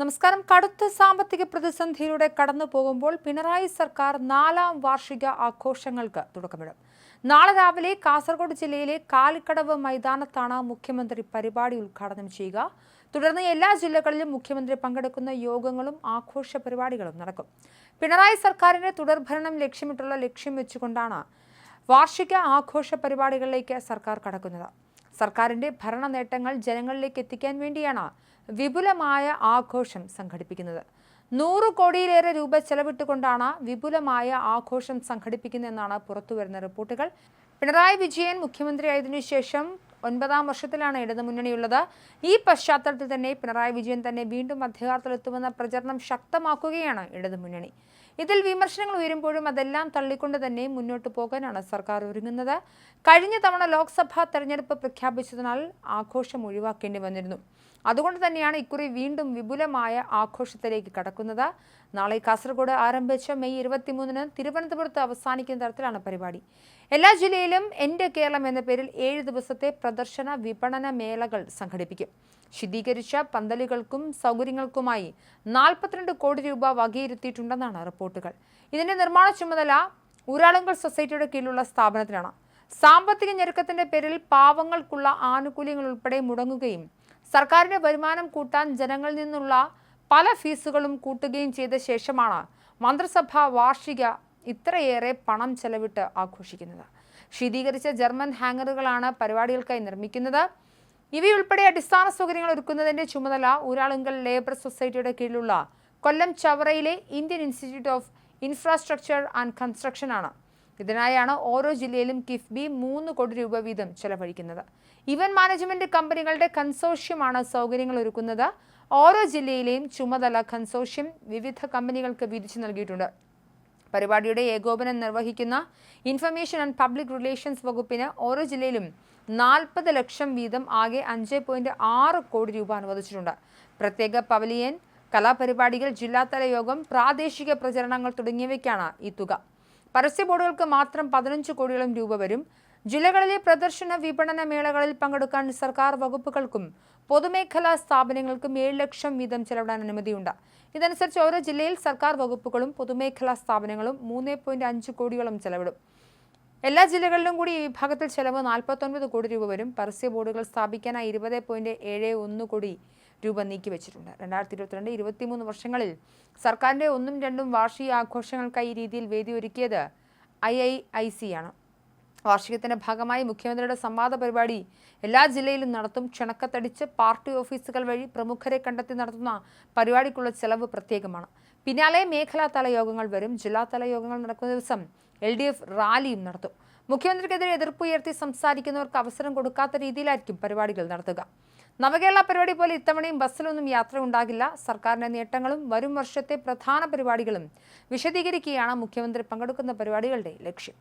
നമസ്കാരം. കടുത്ത സാമ്പത്തിക പ്രതിസന്ധിയിലൂടെ കടന്നു പോകുമ്പോൾ പിണറായി സർക്കാർ നാലാം വാർഷിക ആഘോഷങ്ങൾക്ക് തുടക്കമിടും. നാളെ രാവിലെ കാസർഗോഡ് ജില്ലയിലെ കാലിക്കടവ് മൈതാനത്താണ് മുഖ്യമന്ത്രി പരിപാടി ഉദ്ഘാടനം ചെയ്യുക. തുടർന്ന് എല്ലാ ജില്ലകളിലും മുഖ്യമന്ത്രി പങ്കെടുക്കുന്ന യോഗങ്ങളും ആഘോഷ പരിപാടികളും നടക്കും. പിണറായി സർക്കാരിന്റെ തുടർഭരണം ലക്ഷ്യമിട്ടുള്ള ലക്ഷ്യം വെച്ചുകൊണ്ടാണ് വാർഷിക ആഘോഷ പരിപാടികളിലേക്ക് സർക്കാർ കടക്കുന്നത്. സർക്കാരിന്റെ ഭരണ നേട്ടങ്ങൾ ജനങ്ങളിലേക്ക് എത്തിക്കാൻ വേണ്ടിയാണ് വിപുലമായ ആഘോഷം സംഘടിപ്പിക്കുന്നത്. നൂറ് കോടിയിലേറെ രൂപ ചെലവിട്ടുകൊണ്ടാണ് വിപുലമായ ആഘോഷം സംഘടിപ്പിക്കുന്നതെന്നാണ് പുറത്തുവരുന്ന റിപ്പോർട്ടുകൾ. പിണറായി വിജയൻ മുഖ്യമന്ത്രിയായതിനു ശേഷം ഒൻപതാം വർഷത്തിലാണ് ഇടതുമുന്നണിയുള്ളത് ഈ പശ്ചാത്തലത്തിൽ തന്നെ പിണറായി വിജയൻ തന്നെ വീണ്ടും അധികാരത്തിലെത്തുമെന്ന പ്രചരണം ശക്തമാക്കുകയാണ് ഇടതുമുന്നണി ഇതിൽ വിമർശനങ്ങൾ ഉയരുമ്പോഴും അതെല്ലാം തള്ളിക്കൊണ്ട് തന്നെ മുന്നോട്ട് പോകാനാണ് സർക്കാർ ഒരുങ്ങുന്നത്. കഴിഞ്ഞ തവണ ലോക്സഭാ തെരഞ്ഞെടുപ്പ് പ്രഖ്യാപിച്ചതിനാൽ ആഘോഷം ഒഴിവാക്കേണ്ടി വന്നിരുന്നു. അതുകൊണ്ട് തന്നെയാണ് ഇക്കുറി വീണ്ടും വിപുലമായ ആഘോഷത്തിലേക്ക് കടക്കുന്നത്. നാളെ കാസർഗോഡ് ആരംഭിച്ച മെയ് ഇരുപത്തിമൂന്നിന് തിരുവനന്തപുരത്ത് അവസാനിക്കുന്ന തരത്തിലാണ് പരിപാടി. എല്ലാ ജില്ലയിലും എന്റെ കേരളം എന്ന പേരിൽ ഏഴ് ദിവസത്തെ പ്രദർശന വിപണന മേളകൾ സംഘടിപ്പിക്കും. ശുദ്ധീകരിച്ച പന്തലുകൾക്കും സൗകര്യങ്ങൾക്കുമായി നാൽപ്പത്തിരണ്ട് കോടി രൂപ വകയിരുത്തിയിട്ടുണ്ടെന്നാണ് റിപ്പോർട്ടുകൾ. ഇതിന്റെ നിർമ്മാണ ചുമതല ഊരാളുങ്കൽ സൊസൈറ്റിയുടെ കീഴിലുള്ള സ്ഥാപനത്തിനാണ് സാമ്പത്തിക ഞെരുക്കത്തിന്റെ പേരിൽ പാവങ്ങൾക്കുള്ള ആനുകൂല്യങ്ങൾ ഉൾപ്പെടെ മുടങ്ങുകയും സർക്കാരിന്റെ വരുമാനം കൂട്ടാൻ ജനങ്ങളിൽ നിന്നുള്ള പല ഫീസുകളും കൂട്ടുകയും ചെയ്ത ശേഷമാണ് മന്ത്രിസഭ വാർഷിക ഇത്രയേറെ പണം ചെലവിട്ട് ആഘോഷിക്കുന്നത്. ശീതീകരിച്ച ജർമ്മൻ ഹാങ്ങറുകളാണ് പരിപാടികൾക്കായി നിർമ്മിക്കുന്നത്. ഇവയുൾപ്പെടെ അടിസ്ഥാന സൗകര്യങ്ങൾ ഒരുക്കുന്നതിന്റെ ചുമതല ഊരാളുങ്കൽ ലേബർ സൊസൈറ്റിയുടെ കീഴിലുള്ള Kollam ചവറയിലെ Indian Institute of Infrastructure and Construction ആണ്. ഇതിനായാണ് ഓരോ ജില്ലയിലും കിഫ്ബി മൂന്ന് കോടി രൂപ വീതം ചെലവഴിക്കുന്നത്. ഇവന്റ് മാനേജ്മെന്റ് കമ്പനികളുടെ കൺസോഷ്യമാണ് സൗകര്യങ്ങൾ ഒരുക്കുന്നത്. ഓരോ ജില്ലയിലെയും ചുമതല കൺസോഷ്യം വിവിധ കമ്പനികൾക്ക് വിരിച്ചു നൽകിയിട്ടുണ്ട്. പരിപാടിയുടെ ഏകോപനം നിർവഹിക്കുന്ന ഇൻഫർമേഷൻ ആൻഡ് പബ്ലിക് റിലേഷൻസ് വകുപ്പിന് ഓരോ ജില്ലയിലും നാൽപ്പത് ലക്ഷം വീതം ആകെ അഞ്ച് പോയിന്റ് ആറ് കോടി രൂപ അനുവദിച്ചിട്ടുണ്ട്. പ്രത്യേക പവലിയൻ കലാപരിപാടികൾ ജില്ലാതല യോഗം പ്രാദേശിക പ്രചരണങ്ങൾ തുടങ്ങിയവയ്ക്കാണ് ഈ തുക. പരസ്യ ബോർഡുകൾക്ക് മാത്രം പതിനഞ്ച് കോടിയോളം രൂപ വരും. ജില്ലകളിലെ പ്രദർശന വിപണന മേളകളിൽ പങ്കെടുക്കാൻ സർക്കാർ വകുപ്പുകൾക്കും പൊതുമേഖലാ സ്ഥാപനങ്ങൾക്കും ഏഴ് ലക്ഷം വീതം ചെലവിടാൻ അനുമതിയുണ്ട്. ഇതനുസരിച്ച് ഓരോ ജില്ലയിൽ സർക്കാർ വകുപ്പുകളും പൊതുമേഖലാ സ്ഥാപനങ്ങളും മൂന്ന് പോയിന്റ് അഞ്ച് കോടിയോളം ചെലവിടും. എല്ലാ ജില്ലകളിലും കൂടി ഈ വിഭാഗത്തിൽ ചെലവ് നാൽപ്പത്തൊൻപത് കോടി രൂപ വരും. പരസ്യ ബോർഡുകൾ സ്ഥാപിക്കാനായി ഇരുപത് പോയിന്റ് ഏഴ് ഒന്ന് കോടി രൂപ നീക്കിവെച്ചിട്ടുണ്ട് രണ്ടായിരത്തി ഇരുപത്തിരണ്ട് ഇരുപത്തിമൂന്ന് വർഷങ്ങളിൽ സർക്കാരിന്റെ ഒന്നും രണ്ടും വാർഷിക ആഘോഷങ്ങൾക്കായി ഈ രീതിയിൽ വേദി ഒരുക്കിയത് ഐ ഐ ഐ സി ആണ്. വാർഷികത്തിന്റെ ഭാഗമായി മുഖ്യമന്ത്രിയുടെ സംവാദ പരിപാടി എല്ലാ ജില്ലയിലും നടത്തും. ക്ഷണക്കത്തടിച്ച് പാർട്ടി ഓഫീസുകൾ വഴി പ്രമുഖരെ കണ്ടെത്തി നടത്തുന്ന പരിപാടിക്കുള്ള ചെലവ് പ്രത്യേകമാണ്. പിന്നാലെ മേഖലാതല യോഗങ്ങൾ വരും. ജില്ലാതല യോഗങ്ങൾ നടക്കുന്ന ദിവസം എൽ ഡി എഫ് റാലിയും നടത്തും. മുഖ്യമന്ത്രിക്കെതിരെ എതിർപ്പുയർത്തി സംസാരിക്കുന്നവർക്ക് അവസരം കൊടുക്കാത്ത രീതിയിലായിരിക്കും പരിപാടികൾ നടത്തുക. നവകേരള പരിപാടി പോലെ ഇത്തവണയും ബസ്സിലൊന്നും യാത്ര ഉണ്ടാകില്ല. സർക്കാരിന്റെ നേട്ടങ്ങളും വരും വർഷത്തെ പ്രധാന പരിപാടികളും വിശദീകരിക്കുകയാണ് മുഖ്യമന്ത്രി പങ്കെടുക്കുന്ന പരിപാടികളുടെ ലക്ഷ്യം.